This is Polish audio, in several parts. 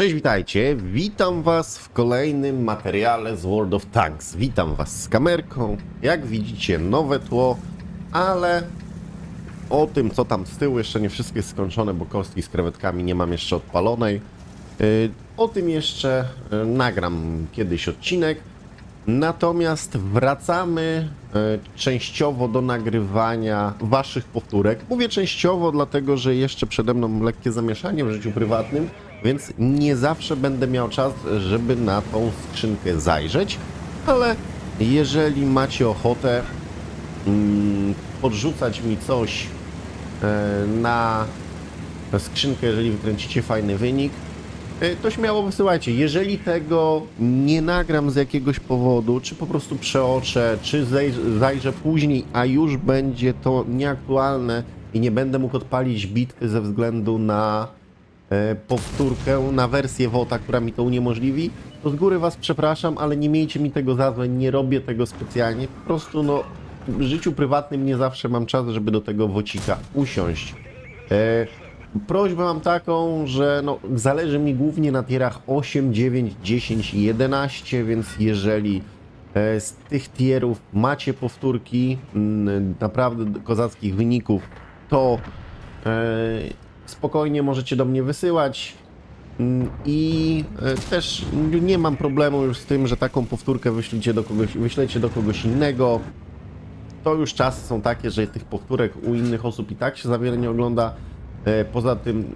Cześć, witajcie. Witam Was w kolejnym materiale z World of Tanks. Witam Was z kamerką. Jak widzicie, nowe tło, ale o tym, co tam z tyłu, jeszcze nie wszystko jest skończone, bo kostki z krewetkami nie mam jeszcze odpalonej. Yy, O tym jeszcze yy, nagram kiedyś odcinek. Natomiast wracamy e, częściowo do nagrywania waszych powtórek. Mówię częściowo, dlatego że jeszcze przede mną lekkie zamieszanie w życiu prywatnym, więc nie zawsze będę miał czas, żeby na tą skrzynkę zajrzeć, ale jeżeli macie ochotę mm, podrzucać mi coś e, na skrzynkę, jeżeli wykręcicie fajny wynik, E, to śmiało wysyłajcie. Jeżeli tego nie nagram z jakiegoś powodu, czy po prostu przeoczę, czy zaj- zajrzę później, a już będzie to nieaktualne i nie będę mógł odpalić bitwy ze względu na powtórkę, na wersję WOTA, która mi to uniemożliwi, to z góry Was przepraszam, ale nie miejcie mi tego za złe, nie robię tego specjalnie. Po prostu no, w życiu prywatnym nie zawsze mam czas, żeby do tego wocika usiąść. E, Prośbę mam taką, że no, zależy mi głównie na tierach 8, 9, 10 i 11, więc jeżeli e, z tych tierów macie powtórki naprawdę kozackich wyników, to e, spokojnie możecie do mnie wysyłać. Mm, I e, też nie mam problemu już z tym, że taką powtórkę wyślecie do kogoś, wyślecie do kogoś innego to już czasy są takie, że tych powtórek u innych osób i tak się za wiele nie ogląda. E, Poza tym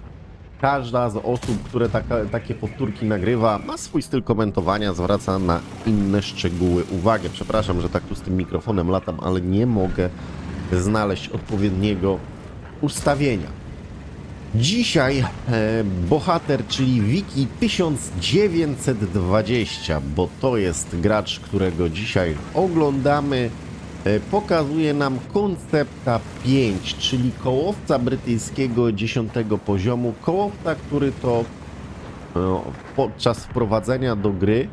każda z osób, które taka, takie powtórki nagrywa, ma swój styl komentowania, zwraca na inne szczegóły uwagę. Przepraszam, że tak tu z tym mikrofonem latam, ale nie mogę znaleźć odpowiedniego ustawienia. Dzisiaj e, bohater, czyli Wiki 1920, bo to jest gracz, którego dzisiaj oglądamy, e, pokazuje nam koncepta 5, czyli kołowca brytyjskiego 10 poziomu. Kołowca, który to e, podczas wprowadzenia do gry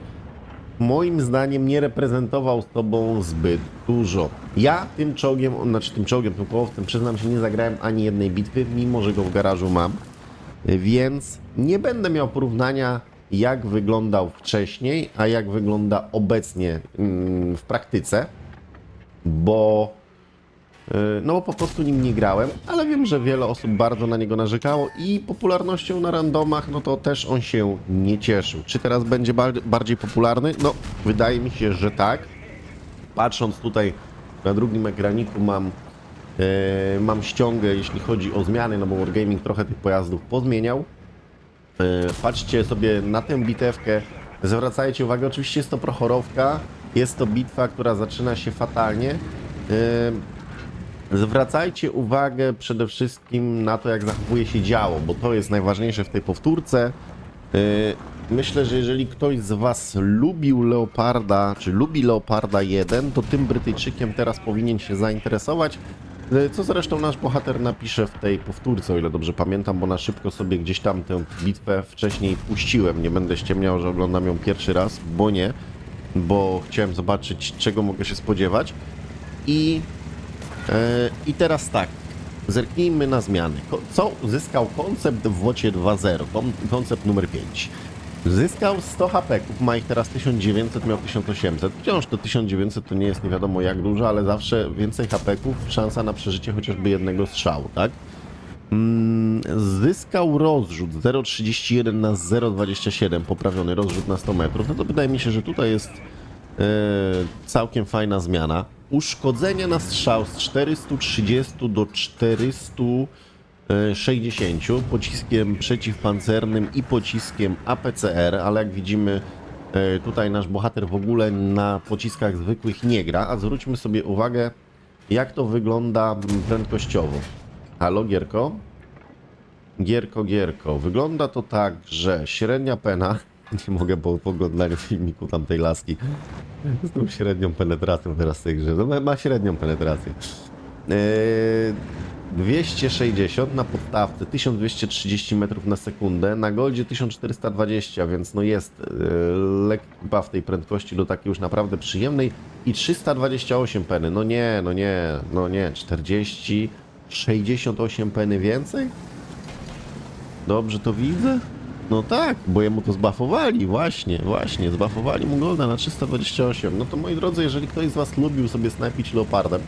moim zdaniem nie reprezentował sobą zbyt dużo. Ja tym czołgiem, znaczy tym czołgiem, tym kołowcem, przyznam się, nie zagrałem ani jednej bitwy, mimo że go w garażu mam, więc nie będę miał porównania jak wyglądał wcześniej, a jak wygląda obecnie mm, w praktyce, bo No bo po prostu nim nie grałem, ale wiem, że wiele osób bardzo na niego narzekało i popularnością na randomach, no to też on się nie cieszył. Czy teraz będzie bar- bardziej popularny? No, wydaje mi się, że tak. Patrząc tutaj na drugim ekraniku mam, yy, mam ściągę, jeśli chodzi o zmiany, no bo Wargaming trochę tych pojazdów pozmieniał. Yy, Patrzcie sobie na tę bitewkę, zwracajcie uwagę, oczywiście jest to prochorowka, jest to bitwa, która zaczyna się fatalnie. Yy, Zwracajcie uwagę przede wszystkim na to, jak zachowuje się działo, bo to jest najważniejsze w tej powtórce. Yy, Myślę, że jeżeli ktoś z Was lubił Leoparda, czy lubi Leoparda 1, to tym Brytyjczykiem teraz powinien się zainteresować. Yy, Co zresztą nasz bohater napisze w tej powtórce, o ile dobrze pamiętam, bo na szybko sobie gdzieś tam tę bitwę wcześniej puściłem. Nie będę ściemniał, że oglądam ją pierwszy raz, bo nie, bo chciałem zobaczyć, czego mogę się spodziewać. I I teraz tak, zerknijmy na zmiany. Co uzyskał koncept w WOCie 2.0, kon- koncept numer 5? Zyskał 100 HP, ma ich teraz 1900, miał 1800. Wciąż to 1900 to nie jest nie wiadomo jak dużo, ale zawsze więcej HP, szansa na przeżycie chociażby jednego strzału, tak? Mm, Zyskał rozrzut 0,31 na 0,27, poprawiony rozrzut na 100 metrów. No to wydaje mi się, że tutaj jest e, całkiem fajna zmiana. Uszkodzenia na strzał z 430 do 460 pociskiem przeciwpancernym i pociskiem APCR, ale jak widzimy e, tutaj nasz bohater w ogóle na pociskach zwykłych nie gra, a zwróćmy sobie uwagę jak to wygląda prędkościowo. Halo Gierko? Gierko, Gierko. Wygląda to tak, że średnia pena, nie mogę po po oglądaniu filmiku tamtej laski, z tą średnią penetracją teraz w tej grze, no ma- średnią penetrację. Eee, 260 na podstawce, 1230 metrów na sekundę, na goldzie 1420, więc no jest e, lekki buff tej prędkości do takiej już naprawdę przyjemnej i 328 peny, no nie, no nie, no nie, 40, 68 peny więcej? Dobrze to widzę? No tak, bo jemu to zbafowali, właśnie, właśnie, zbafowali mu Golda na 328. No to moi drodzy, jeżeli ktoś z was lubił sobie snajpić Leopardem,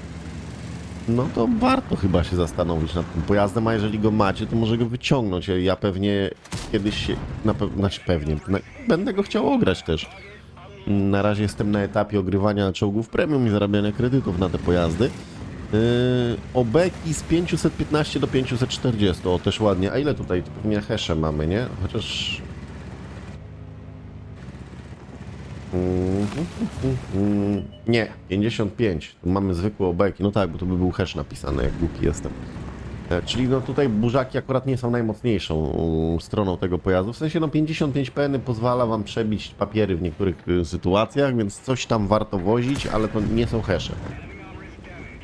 no to warto chyba się zastanowić nad tym pojazdem, a jeżeli go macie, to może go wyciągnąć. Ja pewnie kiedyś się, na pe- znaczy pewnie, na, będę go chciał ograć też. Na razie jestem na etapie ogrywania czołgów premium i zarabiania kredytów na te pojazdy. Yy, obeki z 515 do 540, o też ładnie. A ile tutaj? Pewnie hesze mamy, nie? Chociaż... Mm, Nie, 55. Tu mamy zwykłe obeki. No tak, bo to by był hash napisany, jak głupi jestem. E, Czyli no tutaj burzaki akurat nie są najmocniejszą mm, stroną tego pojazdu. W sensie no 55 peny pozwala wam przebić papiery w niektórych y, sytuacjach, więc coś tam warto wozić, ale to nie są hesze.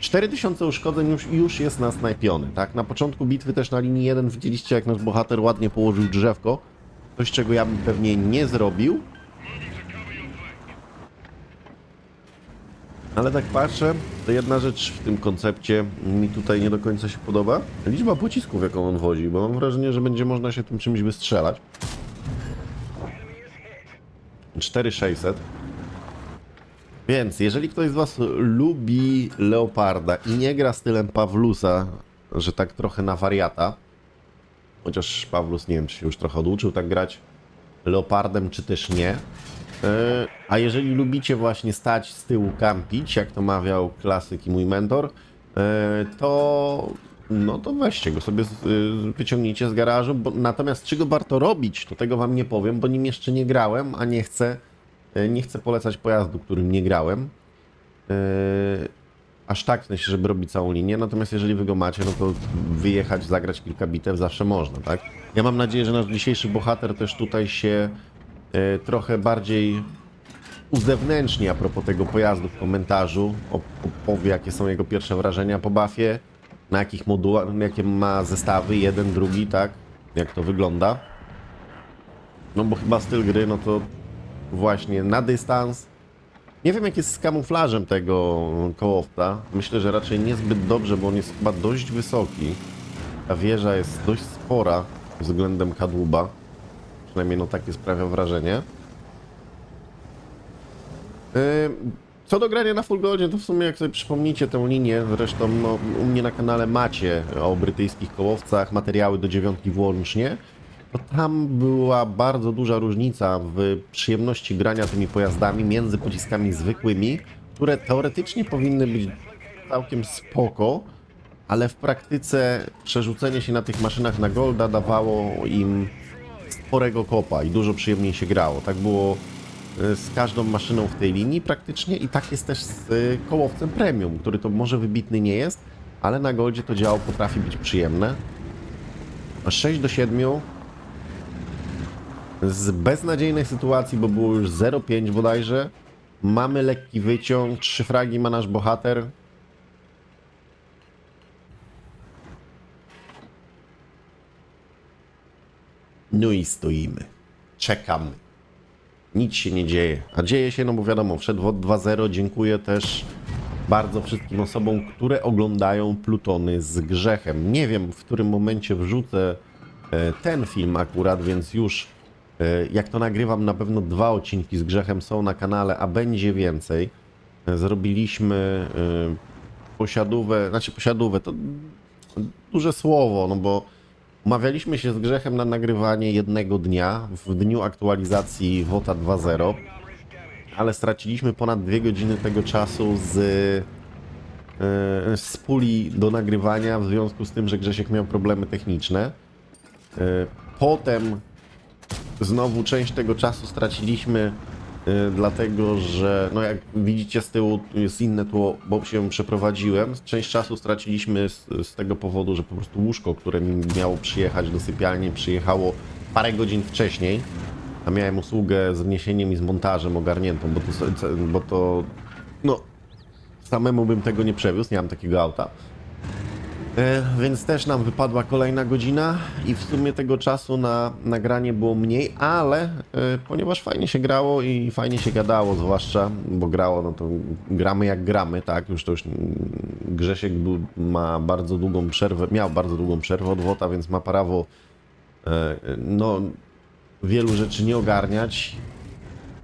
4000 uszkodzeń już, już jest nasnajpiony, tak? Na początku bitwy też na linii 1 widzieliście jak nasz bohater ładnie położył drzewko. Coś czego ja bym pewnie nie zrobił. Ale tak patrzę, to jedna rzecz w tym koncepcie mi tutaj nie do końca się podoba. Liczba pocisków, jaką on wozi, bo mam wrażenie, że będzie można się tym czymś wystrzelać. 4600. Więc jeżeli ktoś z Was lubi Leoparda i nie gra stylem Pawlusa, że tak trochę na wariata, chociaż Pawlus nie wiem, czy się już trochę oduczył tak grać Leopardem, czy też nie. E, A jeżeli lubicie właśnie stać z tyłu kampić, jak to mawiał klasyk i mój mentor, e, to no to weźcie go sobie, y, wyciągnijcie z garażu, natomiast czego warto robić, to tego wam nie powiem, bo nim jeszcze nie grałem, a nie chcę, e, nie chcę polecać pojazdu, którym nie grałem. E, Aż tak, w sensie, żeby robić całą linię, natomiast jeżeli wy go macie, no to wyjechać, zagrać kilka bitew zawsze można, tak? Ja mam nadzieję, że nasz dzisiejszy bohater też tutaj się e, trochę bardziej uzewnętrzni a propos tego pojazdu w komentarzu, op- opowie jakie są jego pierwsze wrażenia po buffie, na jakich modułach, jakie ma zestawy, jeden, drugi, tak, jak to wygląda. No bo chyba styl gry, no to właśnie na dystans. Nie wiem jak jest z kamuflażem tego kołowca. Myślę, że raczej niezbyt dobrze, bo on jest chyba dość wysoki. Ta wieża jest dość spora względem kadłuba. Przynajmniej no takie sprawia wrażenie. Co do grania na Full Goldzie, to w sumie jak sobie przypomnicie tę linię, zresztą no, u mnie na kanale macie o brytyjskich kołowcach materiały do dziewiątki włącznie, to tam była bardzo duża różnica w przyjemności grania tymi pojazdami między pociskami zwykłymi, które teoretycznie powinny być całkiem spoko, ale w praktyce przerzucenie się na tych maszynach na Golda dawało im sporego kopa i dużo przyjemniej się grało. Tak było y, z każdą maszyną w tej linii praktycznie i tak jest też z y, kołowcem premium, który to może wybitny nie jest, ale na Goldzie to działo potrafi być przyjemne. 6 do 7 z beznadziejnej sytuacji, bo było już 0,5 bodajże. Mamy lekki wyciąg, trzy fragi ma nasz bohater. No i stoimy. Czekamy. Nic się nie dzieje. A dzieje się, no bo wiadomo, wszedł WOD 2.0. Dziękuję też bardzo wszystkim osobom, które oglądają Plutony z grzechem. Nie wiem, w którym momencie wrzucę e, ten film akurat, więc już jak to nagrywam, na pewno dwa odcinki z grzechem są na kanale, a będzie więcej. E, Zrobiliśmy e, posiadówę, znaczy posiadówę, to duże słowo, no bo umawialiśmy się z grzechem na nagrywanie jednego dnia w dniu aktualizacji WOTA 2.0, ale straciliśmy ponad dwie godziny tego czasu z, e, z puli do nagrywania w związku z tym, że Grzesiek miał problemy techniczne. E, Potem znowu część tego czasu straciliśmy, y, dlatego że, no jak widzicie z tyłu jest inne tło, bo się przeprowadziłem. Część czasu straciliśmy z, z tego powodu, że po prostu łóżko, które mi miało przyjechać do sypialni, przyjechało parę godzin wcześniej. A miałem usługę z wniesieniem i z montażem ogarniętą, bo to, bo to no, samemu bym tego nie przewiózł, nie mam takiego auta. E, Więc też nam wypadła kolejna godzina i w sumie tego czasu na nagranie było mniej, ale e, ponieważ fajnie się grało i fajnie się gadało, zwłaszcza, bo grało, no to gramy jak gramy, tak? Już to już Grzesiek ma bardzo długą przerwę, miał bardzo długą przerwę od WOTA, więc ma prawo e, no wielu rzeczy nie ogarniać.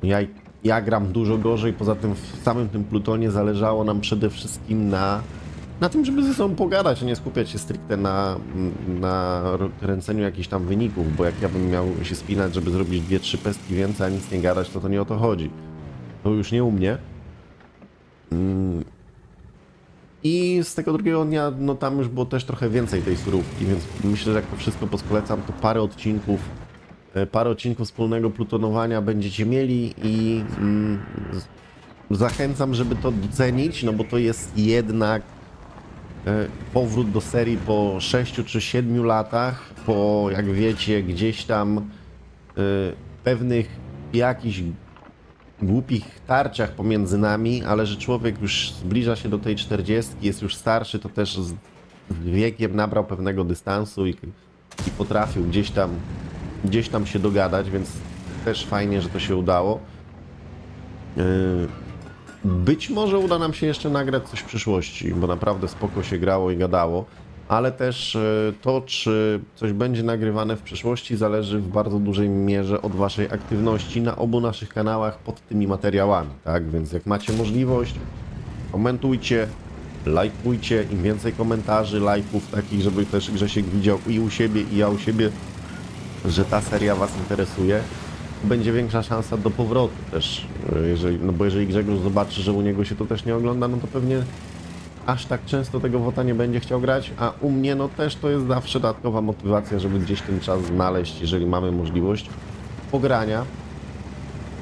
Ja, ja gram dużo gorzej, poza tym w samym tym Plutonie zależało nam przede wszystkim na, na tym, żeby ze sobą pogadać, a nie skupiać się stricte na, na kręceniu jakichś tam wyników, bo jak ja bym miał się spinać, żeby zrobić dwie, trzy pestki więcej, a nic nie gadać, to to nie o to chodzi. To już nie u mnie. Mm. I z tego drugiego dnia, no tam już było też trochę więcej tej surówki, więc myślę, że jak to wszystko poskolecam, to parę odcinków, e, parę odcinków wspólnego plutonowania będziecie mieli i mm, zachęcam, żeby to docenić, no bo to jest jednak powrót do serii po 6 czy 7 latach, po jak wiecie, gdzieś tam e, pewnych jakichś głupich tarciach pomiędzy nami, ale że człowiek już zbliża się do tej 40, jest już starszy, to też z wiekiem nabrał pewnego dystansu i, i potrafił gdzieś tam, gdzieś tam się dogadać, więc też fajnie, że to się udało. Yy, Być może uda nam się jeszcze nagrać coś w przyszłości, bo naprawdę spoko się grało i gadało, ale też e, to, czy coś będzie nagrywane w przyszłości, zależy w bardzo dużej mierze od Waszej aktywności na obu naszych kanałach pod tymi materiałami, tak? Więc jak macie możliwość, komentujcie, lajkujcie, im więcej komentarzy, lajków takich, żeby też Grzesiek widział i u siebie, i ja u siebie, że ta seria Was interesuje, będzie większa szansa do powrotu też, jeżeli, no bo jeżeli Grzegorz zobaczy, że u niego się to też nie ogląda, no to pewnie aż tak często tego WOTA nie będzie chciał grać, a u mnie no też to jest zawsze dodatkowa motywacja, żeby gdzieś ten czas znaleźć, jeżeli mamy możliwość pogrania.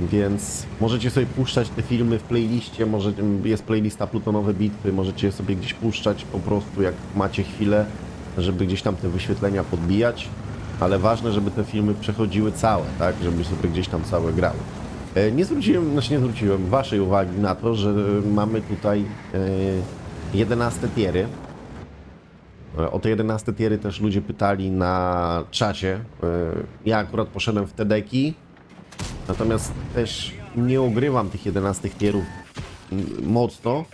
Więc możecie sobie puszczać te filmy w playliście, może jest playlista Plutonowe Bitwy, możecie je sobie gdzieś puszczać po prostu jak macie chwilę, żeby gdzieś tam te wyświetlenia podbijać, ale ważne, żeby te filmy przechodziły całe, tak, żeby sobie gdzieś tam całe grały. E, Nie zwróciłem, znaczy nie zwróciłem waszej uwagi na to, że mamy tutaj e, 11 tiery. E, O te 11 tiery też ludzie pytali na czacie. E, Ja akurat poszedłem w te deki, natomiast też nie ogrywam tych 11 tierów mocno,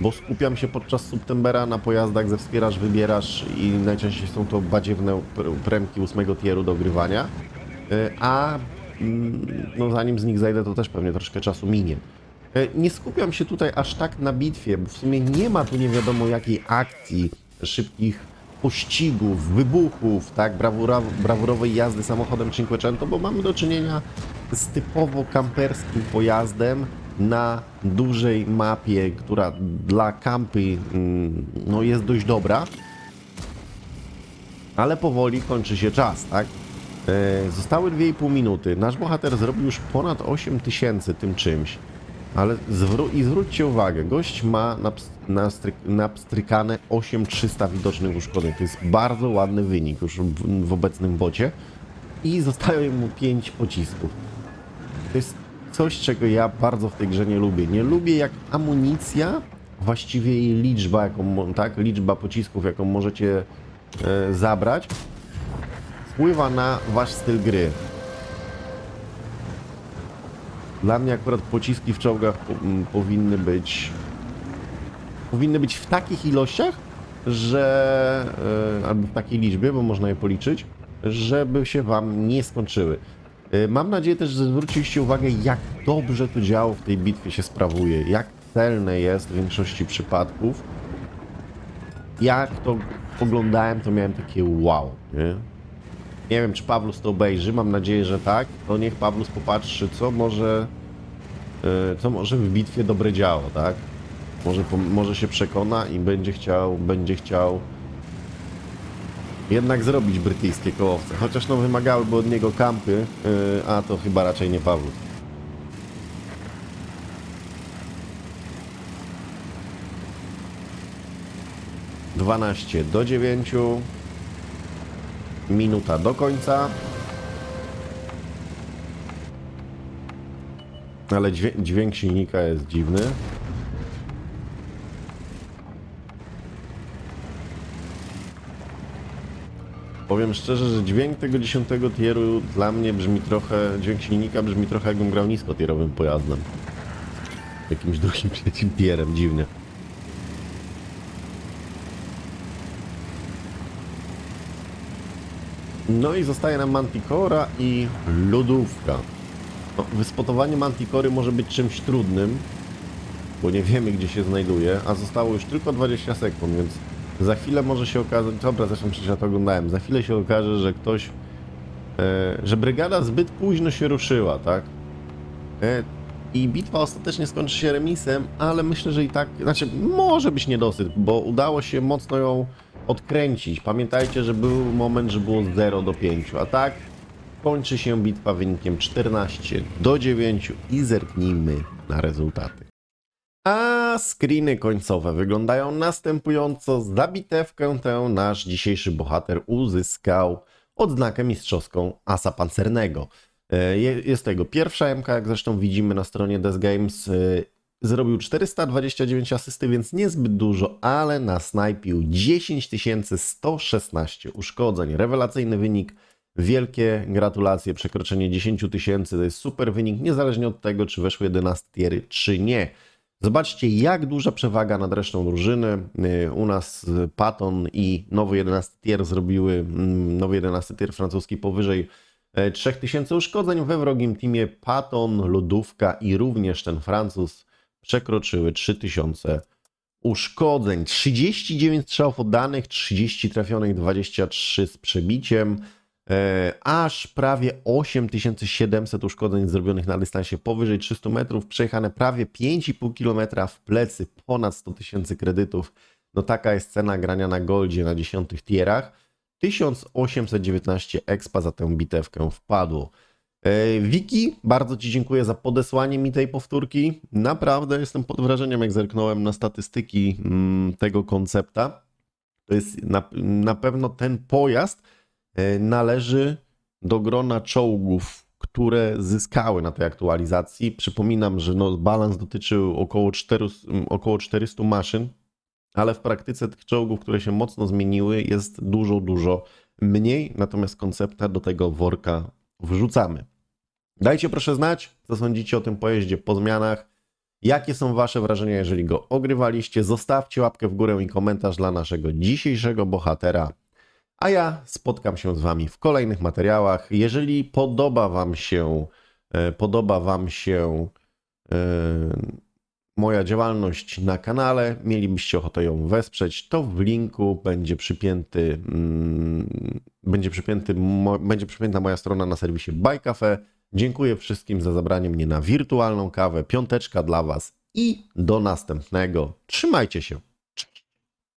bo skupiam się podczas Septembera na pojazdach ze wspierasz, wybierasz i najczęściej są to badziewne pr- premki 8 tieru do ogrywania. E, A mm, no zanim z nich zajdę, to też pewnie troszkę czasu minie. E, Nie skupiam się tutaj aż tak na bitwie, bo w sumie nie ma tu nie wiadomo jakiej akcji, szybkich pościgów, wybuchów, tak, brawura, brawurowej jazdy samochodem Cinquecento, bo mamy do czynienia z typowo kamperskim pojazdem na dużej mapie, która dla kampy mm, no, jest dość dobra, ale powoli kończy się czas, tak? E, Zostały 2,5 minuty. Nasz bohater zrobił już ponad 8 tysięcy tym czymś. Ale zwró- i zwróćcie uwagę, gość ma naps- nastry- napstrykane 8300 widocznych uszkodzeń. To jest bardzo ładny wynik już w, w obecnym bocie. I zostało mu 5 pocisków. To jest coś, czego ja bardzo w tej grze nie lubię. Nie lubię jak amunicja, właściwie jej liczba, jaką, tak, liczba pocisków, jaką możecie e, zabrać, wpływa na wasz styl gry. Dla mnie akurat pociski w czołgach po, m, powinny być powinny być w takich ilościach, że e, albo w takiej liczbie, bo można je policzyć, żeby się wam nie skończyły. E, Mam nadzieję też, że zwróciliście uwagę, jak dobrze to działo w tej bitwie się sprawuje, jak celne jest w większości przypadków. Jak to oglądałem, to miałem takie wow, nie? Nie wiem, czy Pawlus to obejrzy, mam nadzieję, że tak. To niech Pawlus popatrzy, co może, e, co może w bitwie dobre działo, tak? Może, może się przekona i będzie chciał, będzie chciał jednak zrobić brytyjskie kołowce. Chociaż no wymagałyby od niego kampy, e, a to chyba raczej nie Pawlus. Dwanaście do dziewięciu. Minuta do końca. Ale dźwię- dźwięk silnika jest dziwny. Powiem szczerze, że dźwięk tego 10 tieru dla mnie brzmi trochę, dźwięk silnika brzmi trochę jakbym grał niskotierowym pojazdem. Jakimś drugim trzecim tierem, dziwnie. No i zostaje nam Manticora i lodówka. No, wyspotowanie Manticory może być czymś trudnym, bo nie wiemy gdzie się znajduje, a zostało już tylko 20 sekund, więc za chwilę może się okazać, dobra zresztą przecież ja to oglądałem, za chwilę się okaże, że ktoś, e, że brygada zbyt późno się ruszyła, tak? E, I bitwa ostatecznie skończy się remisem, ale myślę, że i tak, znaczy może być niedosyt, bo udało się mocno ją odkręcić. Pamiętajcie, że był moment, że było 0 do 5, a tak kończy się bitwa wynikiem 14 do 9 i zerknijmy na rezultaty. A screeny końcowe wyglądają następująco. Za bitewkę tę nasz dzisiejszy bohater uzyskał odznakę mistrzowską Asa Pancernego. E, je- Jest to jego pierwsza MK, jak zresztą widzimy na stronie Death Games. E, Zrobił 429 asysty, więc niezbyt dużo, ale nasnajpił 10 116 uszkodzeń. Rewelacyjny wynik. Wielkie gratulacje, przekroczenie 10 tysięcy to jest super wynik, niezależnie od tego, czy weszły 11 tiery, czy nie. Zobaczcie, jak duża przewaga nad resztą drużyny. Yy, U nas y, Patton i nowy 11 tier zrobiły, mm, nowy 11 tier francuski powyżej e, 3000 uszkodzeń. We wrogim teamie Patton, Lodówka i również ten Francuz przekroczyły 3000 uszkodzeń. 39 strzałów oddanych, 30 trafionych, 23 z przebiciem. E, aż prawie 8700 uszkodzeń zrobionych na dystansie powyżej 300 metrów, przejechane prawie 5,5 km w plecy, ponad 100 tysięcy kredytów. No taka jest cena grania na Goldzie na 10 tierach. 1819 expa za tę bitewkę wpadło. E, Wiki, bardzo Ci dziękuję za podesłanie mi tej powtórki. Naprawdę jestem pod wrażeniem, jak zerknąłem na statystyki mm, tego koncepta. To jest na, na pewno ten pojazd należy do grona czołgów, które zyskały na tej aktualizacji. Przypominam, że no, balans dotyczył około 400, około 400 maszyn, ale w praktyce tych czołgów, które się mocno zmieniły, jest dużo, dużo mniej. Natomiast koncepta do tego worka wrzucamy. Dajcie proszę znać, co sądzicie o tym pojeździe po zmianach. Jakie są Wasze wrażenia, jeżeli go ogrywaliście? Zostawcie łapkę w górę i komentarz dla naszego dzisiejszego bohatera. A ja spotkam się z Wami w kolejnych materiałach. Jeżeli podoba Wam się, e, podoba Wam się e, moja działalność na kanale, mielibyście ochotę ją wesprzeć, to w linku będzie przypięty, mm, będzie przypięty, będzie przypięta moja strona na serwisie Buy Cafe. Dziękuję wszystkim za zabranie mnie na wirtualną kawę. Piąteczka dla Was i do następnego. Trzymajcie się.